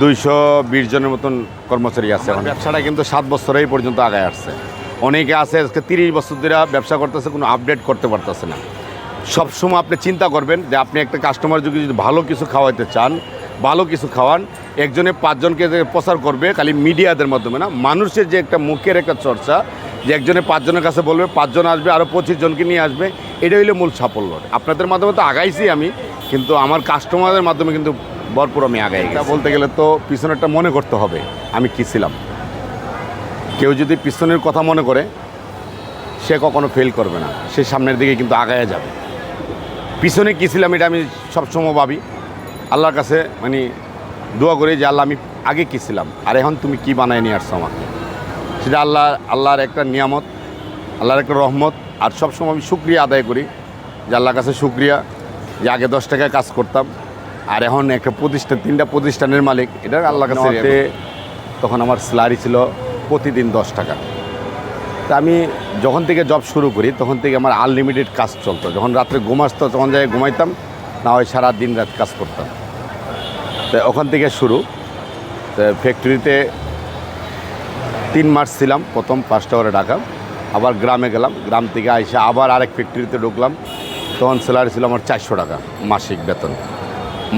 দুইশো বিশ জনের মতন কর্মচারী আছে ব্যবসাটা কিন্তু সাত বছরেই পর্যন্ত আগায় আসছে। অনেকে আছে আজকে তিরিশ বছর ধরে ব্যবসা করতেছে কোনো আপডেট করতে পারতেছে না। সবসময় আপনি চিন্তা করবেন যে আপনি একটা কাস্টমার যদি যদি ভালো কিছু খাওয়াইতে চান ভালো কিছু খাওয়ান একজনে পাঁচজনকে প্রচার করবে খালি মিডিয়াদের মাধ্যমে না মানুষের যে একটা মুখের একটা চর্চা যে একজনে পাঁচজনের কাছে বলবে পাঁচজন আসবে আরও পঁচিশ জনকে নিয়ে আসবে এটা হইলে মূল সাফল্য। আপনাদের মাধ্যমে তো আগাইছি আমি কিন্তু আমার কাস্টমারদের মাধ্যমে কিন্তু ভরপুর আমি আগাই এটা বলতে গেলে তো পিছনেরটা মনে করতে হবে আমি কী ছিলাম। কেউ যদি পিছনের কথা মনে করে সে কখনো ফেল করবে না। সে সামনের দিকে কিন্তু আগায় যাবে। পিছনে কী ছিলাম এটা আমি সবসময় ভাবি। আল্লাহর কাছে মানে দোয়া করি যে আল্লাহ আমি আগে কী ছিলাম? আর এখন তুমি কি বানায় নিয়ে আসছো আমাকে? সেটা আল্লাহ আল্লাহর একটা নিয়ামত আল্লাহর একটা রহমত। আর সবসময় আমি শুক্রিয়া আদায় করি যে আল্লাহর কাছে শুক্রিয়া যে আগে দশ টাকায় কাজ করতাম। আর এখন একটা প্রতিষ্ঠান তিনটা প্রতিষ্ঠানের মালিক এটা আল্লাহ কাছে তখন আমার স্যালারি ছিল প্রতিদিন দশ টাকা। তা আমি যখন থেকে জব শুরু করি তখন থেকে আমার আনলিমিটেড কাজ চলতো। যখন রাত্রে ঘুম আসতো তখন যাই ঘুমাইতাম না হয় সারা দিন রাত কাজ করতাম। তো ওখান থেকে শুরু। তো ফ্যাক্টরিতে তিন মাস ছিলাম প্রথম পাঁচটা করে ঢাকা। আবার গ্রামে গেলাম গ্রাম থেকে এসে আবার আরেক ফ্যাক্টরিতে ঢুকলাম। তখন স্যালারি ছিল আমার চারশো টাকা মাসিক বেতন।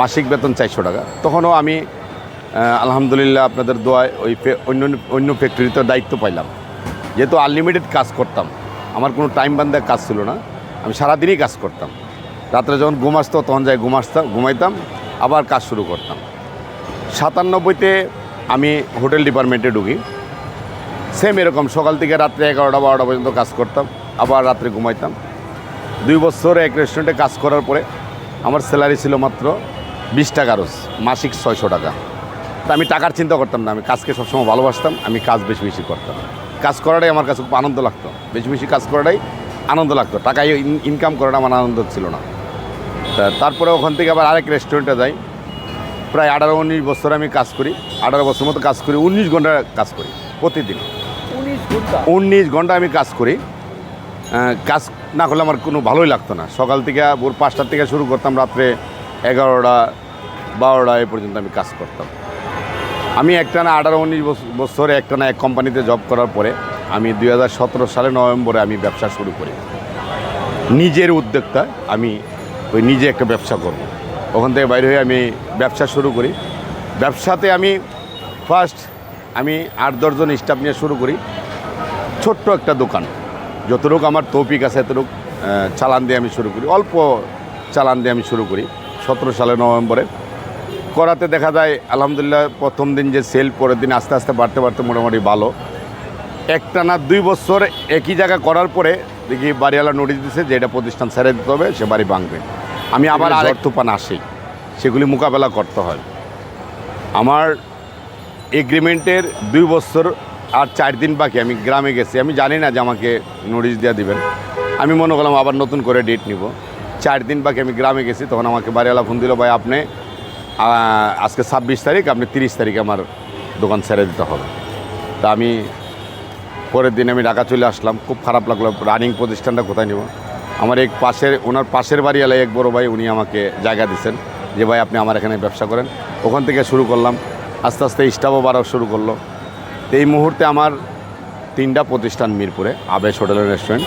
মাসিক বেতন চারশো টাকা। তখনও আমি আলহামদুলিল্লাহ আপনাদের দোয়ায় ওই অন্য অন্য ফ্যাক্টরিতে দায়িত্ব পাইলাম। যেহেতু আনলিমিটেড কাজ করতাম, আমার কোনো টাইম বান্ধে কাজ ছিল না, আমি সারাদিনই কাজ করতাম। রাত্রে যখন ঘুম আসতো, তখন যাই ঘুম আসতাম, ঘুমাইতাম, আবার কাজ শুরু করতাম। সাতানব্বইতে আমি হোটেল ডিপার্টমেন্টে ঢুকি। সেম এরকম, সকাল থেকে রাত্রে এগারোটা, বারোটা পর্যন্ত কাজ করতাম, আবার রাত্রে ঘুমাইতাম। দুই বছর এক রেস্টুরেন্টে কাজ করার পরে আমার স্যালারি ছিল মাত্র বিশ টাকা রোজ মাসিক ছয়শো টাকা। তা আমি টাকার চিন্তা করতাম না আমি কাজকে সবসময় ভালোবাসতাম আমি কাজ বেশি বেশি করতাম। কাজ করাটাই আমার কাছে খুব আনন্দ লাগতো বেশি বেশি কাজ করাটাই আনন্দ লাগতো টাকায় ইনকাম করাটা আমার আনন্দ ছিল না। তা তারপরে ওখান থেকে আবার আরেক রেস্টুরেন্টে যাই প্রায় আঠারো উনিশ বছর আমি কাজ করি আঠারো বছর মতো কাজ করি উনিশ ঘণ্টা কাজ করি প্রতিদিন। উনিশ ঘণ্টা? আমি কাজ করি। কাজ না করলে আমার কোনো ভালোই লাগতো না। সকাল থেকে ভোর পাঁচটার থেকে শুরু করতাম রাত্রে এগারোটা বারোটা এ পর্যন্ত আমি কাজ করতাম। আমি একটানা আঠারো উনিশ বছ- বছর একটানা এক কোম্পানিতে জব করার পরে আমি দু হাজার সতেরো সালে নভেম্বরে আমি ব্যবসা শুরু করি। নিজের উদ্যোক্তা আমি ওই নিজে একটা ব্যবসা করব। ওখান থেকে বাইরে হয়ে আমি ব্যবসা শুরু করি। ব্যবসাতে আমি ফার্স্ট আমি আট দশজন স্টাফ নিয়ে শুরু করি। ছোট্ট একটা দোকান। যতটুকু আমার তৌপিক আছে এতটুকু চালান দিয়ে আমি শুরু করি। অল্প চালান দিয়ে আমি শুরু করি। সতেরো সালে নভেম্বরে। করাতে দেখা যায় আলহামদুলিল্লাহ প্রথম দিন যে সেল পরের দিন আস্তে আস্তে বাড়তে বাড়তে মোটামুটি ভালো। একটা না দুই বছর একই জায়গা করার পরে দেখি বাড়িওয়ালা নোটিশ দিচ্ছে যে এটা প্রতিষ্ঠান ছেড়ে দিতে হবে সে বাড়ি ভাঙবে। আমি আবার আরেক তুফান আসি। সেগুলি মোকাবেলা করতে হয়। আমার এগ্রিমেন্টের দুই বছর আর চার দিন বাকি আমি গ্রামে গেছি। আমি জানি না যে আমাকে নোটিশ দিয়ে দিবেন। আমি মনে করলাম আবার নতুন করে ডেট নিব। চার দিন বাকি আমি গ্রামে গেছি তখন আমাকে বাড়িওয়ালা ফোন দিল ভাই আপনি আজকে ছাব্বিশ তারিখ, আপনি তিরিশ তারিখে আমার দোকান ছেড়ে দিতে হবে। তা আমি পরের দিন আমি ঢাকা চলে আসলাম, খুব খারাপ লাগল রানিং প্রতিষ্ঠানটা কোথায় নিব? আমার এক পাশের, ওনার পাশের বাড়িওয়ালা এক বড় ভাই, উনি আমাকে জায়গা দিচ্ছেন যে ভাই আপনি আমার এখানে ব্যবসা করেন। ওখান থেকে শুরু করলাম, আস্তে আস্তে স্টাফও বাড়াও শুরু করল। তো এই মুহূর্তে আমার তিনটা প্রতিষ্ঠান মিরপুরে, আবেশ হোটেল রেস্টুরেন্ট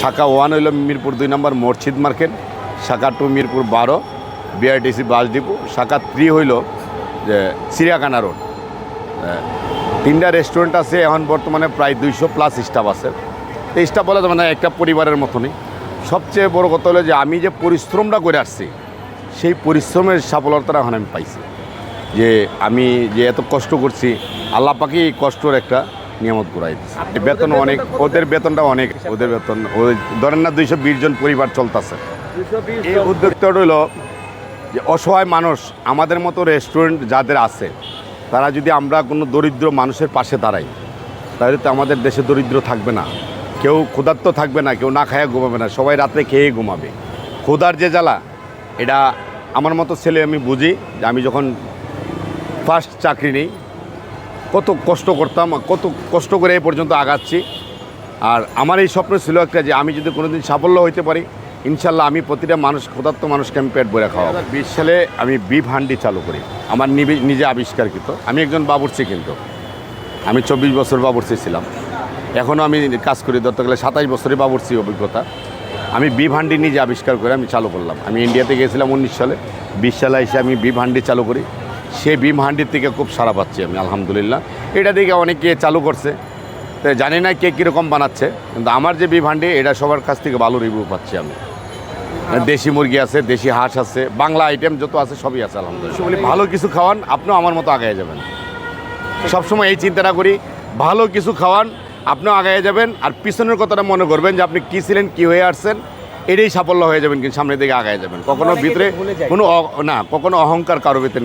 শাখা ওয়ান হইল মিরপুর দুই নম্বর মসজিদ মার্কেট, শাখা টু মিরপুর বারো বিআরটিসি বাস ডিপো শাখা থ্রি হইল যে চিড়িয়াখানা রোড। তিনটা রেস্টুরেন্ট আছে এখন বর্তমানে প্রায় দুইশো প্লাস স্টাফ আছে। এই স্টাফ বলে মানে একটা পরিবারের মতনই। সবচেয়ে বড় কথা হলো যে আমি যে পরিশ্রমটা করে আসছি সেই পরিশ্রমের সফলতাটা এখন আমি পাইছি। যে আমি যে এত কষ্ট করছি আল্লাহ এই কষ্টর একটা নিয়ামত করাই দিচ্ছে বেতন অনেক ওদের বেতনটা অনেক ওদের বেতন ওই ধরেন না দুইশো বিশ জন পরিবার চলতেছে। এই উদ্যোগটা হলো যে অসহায় মানুষ আমাদের মতো রেস্টুরেন্ট যাদের আছে, তারা যদি আমরা কোনো দরিদ্র মানুষের পাশে দাঁড়াই, তাহলে তো আমাদের দেশে দরিদ্র থাকবে না। কেউ ক্ষুধার্ত থাকবে না, কেউ না খায়া ঘুমাবে না, সবাই রাত্রে খেয়ে ঘুমাবে। ক্ষুধার যে জ্বালা, এটা আমার মতো ছেলে আমি বুঝি যে আমি যখন ফার্স্ট চাকরি নেই, কত কষ্ট করতাম, কত কষ্ট করে এ পর্যন্ত আগাচ্ছি। আর আমার এই স্বপ্ন ছিল একটা যে আমি যদি কোনোদিন সাফল্য হইতে পারি ইনশাল্লাহ আমি প্রতিটা মানুষ, ক্ষুধার্ত মানুষকে আমি পেট ভরে খাওয়া বিশ সালে আমি বিফ হান্ডি চালু করি। আমার নিজে আবিষ্কারকৃত। আমি একজন বাবুর্চি কিন্তু। আমি চব্বিশ বছর বাবুর্চি ছিলাম। এখনও আমি কাজ করি, ধরতে গেলে সাতাশ বছরের বাবুর্চি অভিজ্ঞতা। আমি বিফ হান্ডি নিজে আবিষ্কার করে আমি চালু করলাম। আমি ইন্ডিয়াতে গিয়েছিলাম উনিশ সালে। বিশ সালে এসে আমি বিফ হান্ডি চালু করি। সেই বিম হান্ডির থেকে খুব সারা পাচ্ছি আমি, আলহামদুলিল্লাহ। এটা দেখে অনেকে চালু করছে। তো জানি না কে কীরকম বানাচ্ছে কিন্তু আমার যে বিফ হান্ডি এটা সবার কাছ থেকে ভালো রিভিউ পাচ্ছি আমি। দেশি মুরগি আছে দেশি হাঁস আছে বাংলা আইটেম যত আছে সবই আছে আলহামদুলিল্লাহ। বলি ভালো। কিছু খাওয়ান আপনিও আমার মতো আগায় যাবেন। সবসময় এই চিন্তাটা করি ভালো কিছু খাওয়ান আপনিও আগায় যাবেন আর পিছনের কথাটা মনে করবেন যে আপনি কী ছিলেন কী হয়ে আসছেন এটাই সাফল্য হয়ে যাবেন কিন্তু সামনের দিকে আগায় যাবেন। কখনো ভিতরে কোনো না কখনো অহংকার কারও ভিতরে